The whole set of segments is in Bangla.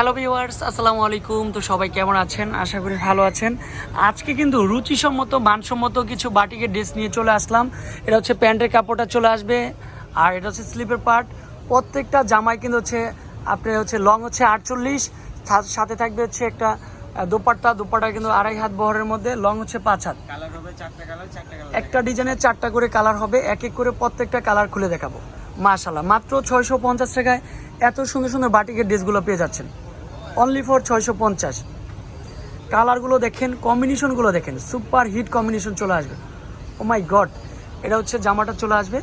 হ্যালো ভিউয়ার্স আসসালামু আলাইকুম। তো সবাই কেমন আছেন? আশা করি ভালো আছেন। আজকে কিন্তু রুচিসম্মত মানসম্মত কিছু বাটিকের ড্রেস নিয়ে চলে আসলাম। এটা হচ্ছে প্যান্টের কাপড়টা চলে আসবে। আর এটা হচ্ছে স্লিপের পার্ট। প্রত্যেকটা জামাই কিন্তু হচ্ছে আপনার হচ্ছে লং হচ্ছে আটচল্লিশ সাথে থাকবে হচ্ছে একটা দোপাট্টা। দোপাট্টা কিন্তু আড়াই হাত বহরের মধ্যে লং হচ্ছে পাঁচ হাত। কালার হবে চারটা কালার চারটা কালার একটা ডিজাইনের চারটা করে কালার হবে। এক এক করে প্রত্যেকটা কালার খুলে দেখাবো। মাশাল্লাহ মাত্র ছয়শো পঞ্চাশ টাকায় এত সুন্দর সুন্দর বাটিকের ড্রেসগুলো পেয়ে যাচ্ছেন। অনলি ফর ছয়শো পঞ্চাশ। কালারগুলো দেখেন কম্বিনেশনগুলো দেখেন সুপার হিট কম্বিনেশন চলে আসবে। ও মাই গড এটা হচ্ছে জামাটা চলে আসবে,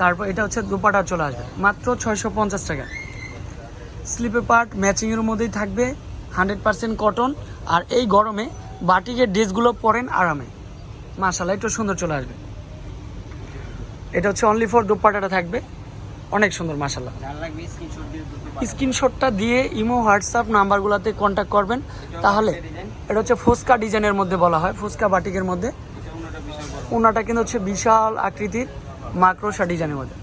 তারপর এটা হচ্ছে দুপাটা চলে আসবে, মাত্র ছয়শো পঞ্চাশ টাকা। স্লিপের পার্ট ম্যাচিংয়ের মধ্যেই থাকবে হান্ড্রেড পার্সেন্ট কটন আর এই গরমে বাটিকের ড্রেসগুলো পরেন আরামে। মাশাল্লাহ একটু সুন্দর চলে আসবে। এটা হচ্ছে অনলি ফর দুপাটাটা থাকবে। অনেক সুন্দর দিয়ে স্ক্রিনশটটা দিয়ে ইমো হোয়াটসঅ্যাপ নাম্বারগুলোতে কন্ট্যাক্ট করবেন। তাহলে এটা হচ্ছে ফুচকা ডিজাইনের মধ্যে বলা হয় ফুচকা বাটিকের মধ্যে। ওনাটা কিন্তু হচ্ছে বিশাল আকৃতির মাকড়সা ডিজাইনের মধ্যে।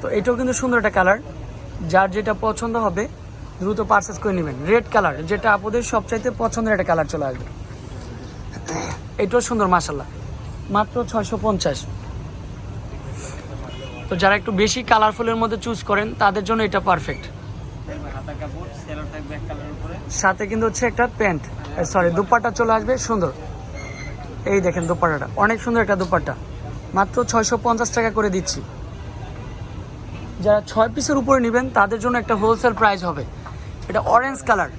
তো এটাও কিন্তু সুন্দর একটা কালার যার যেটা পছন্দ হবে দ্রুত পারচেস করে নেবেন। রেড কালার যেটা আপনাদের সবচাইতে পছন্দের একটা কালার চলে আসবে। এটাও সুন্দর মাসাল্লাহ মাত্র ছয়শো পঞ্চাশ। তো যারা একটু বেশি কালারফুলের মধ্যে চুজ করেন, তাদের জন্য এটা পারফেক্ট সাথে কিন্তু হচ্ছে একটা প্যান্ট। সরি দুপাট্টা চলে আসবে, সুন্দর। এই দেখেন দুপাট্টাটা, অনেক সুন্দর একটা দুপাট্টা। মাত্র ছয়শো পঞ্চাশ টাকা করে দিচ্ছি। যারা ছয় পিসের উপরে নেবেন, তাদের জন্য একটা হোলসেল প্রাইস হবে। এটা অরেঞ্জ কালার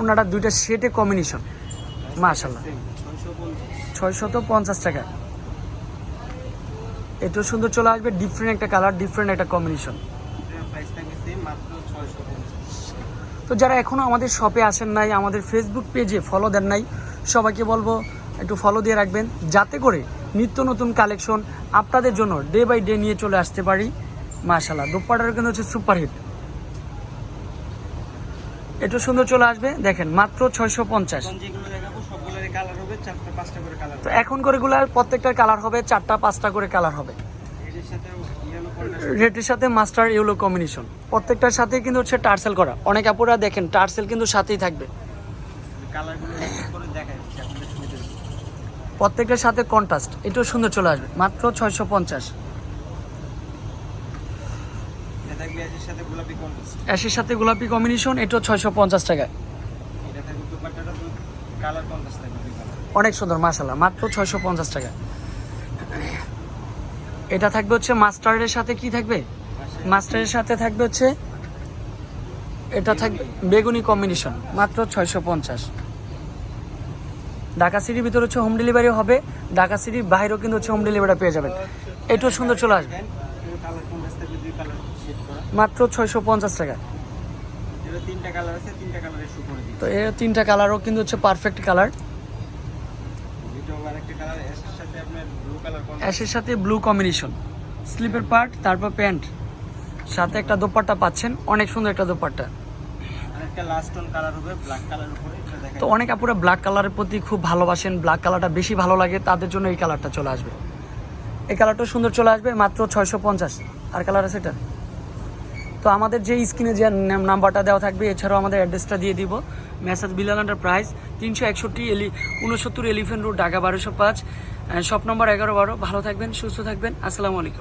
ওনাটা দুইটা শেটে কম্বিনেশন মাশাল্লাহ ছয়শত পঞ্চাশ টাকা। এটাও সুন্দর চলে আসবে ডিফারেন্ট একটা কালার ডিফারেন্ট একটা কম্বিনেশন তো যারা এখনও আমাদের শপে আসেন নাই, আমাদের ফেসবুক পেজে ফলো দেন নাই, সবাইকে বলব একটু ফলো দিয়ে রাখবেন, যাতে করে নিত্য নতুন কালেকশন আপনাদের জন্য ডে বাই ডে নিয়ে চলে আসতে পারি। মাশাল্লাহ দুপাটার কিন্তু হচ্ছে সুপারহিট এটা সুন্দর চলে আসবে, দেখেন মাত্র ছয়শো পঞ্চাশ এখন যেগুলো দেখাবো সবগুলোর কালার হবে চারটা পাঁচটা করে কালার তো এখন করে গুলার প্রত্যেকটার কালার হবে চারটা পাঁচটা করে কালার হবে। রেডের সাথে মাস্টার ইউলো কম্বিনেশন প্রত্যেকটার সাথে কিন্তু হচ্ছে টার্সেল করা। অনেক আপুরা দেখেন টার্সেল কিন্তু সাথেই থাকবে। কালারগুলো এক এক করে দেখা যাচ্ছে আপনাদের সুবিধা প্রত্যেকটার সাথে কন্ট্রাস্ট এটাও সুন্দর চলে আসবে। মাত্র ছয়শো পঞ্চাশ। অ্যাশের সাথে গোলাপি কম্বিনেশন এটাও ছয়শো পঞ্চাশ টাকায় এটা থাকবে দুপাট্টাটা দুই কালার অনেক সুন্দর মাসাল্লাহ মাত্র ছয়শো পঞ্চাশ টাকা। এটা থাকবে হচ্ছে মাস্টারের সাথে কি থাকবে? মাস্টারের সাথে থাকবে হচ্ছে এটা থাকবে বেগুনি কম্বিনেশন মাত্র ছয়শো পঞ্চাশ। ঢাকা সিটির ভিতরে হচ্ছে হোম ডেলিভারি হবে ঢাকা সিটির বাইরেও কিন্তু হচ্ছে হোম ডেলিভারি পেয়ে যাবেন। এটাও সুন্দর চলে আসবে। মাত্র ছয়শো পঞ্চাশ টাকা। তিনটা কালার আছে তিনটা কালারের শু করে দিই তো এর তিনটা কালারও কিন্তু হচ্ছে পারফেক্ট কালার অ্যাশের সাথে ব্লু কম্বিনেশন স্লিপের পার্ট তারপর প্যান্ট সাথে একটা দোপাট্টা পাচ্ছেন অনেক সুন্দর একটা দোপাট্টা। তো অনেক আপুরা ব্ল্যাক কালারের প্রতি খুব ভালোবাসেন ব্ল্যাক কালারটা বেশি ভালো লাগে তাদের জন্য এই কালারটা চলে আসবে। এই কালারটা সুন্দর চলে আসবে মাত্র ছয়শো পঞ্চাশ। আর কালার আছে এটা? তো আমাদের যে স্ক্রিনে যে নাম্বারটা দেওয়া থাকবে, এছাড়াও আমাদের অ্যাড্রেসটা দিয়ে দিব। মেসাজ বিলাল প্রাইস তিনশো একষট্টি এলি উনসত্তর এলিফেন্ট রোড, ঢাকা বারোশো পাঁচ। শপ নম্বর এগারো বারো। ভালো থাকবেন, সুস্থ থাকবেন। আসসালামু আলাইকুম।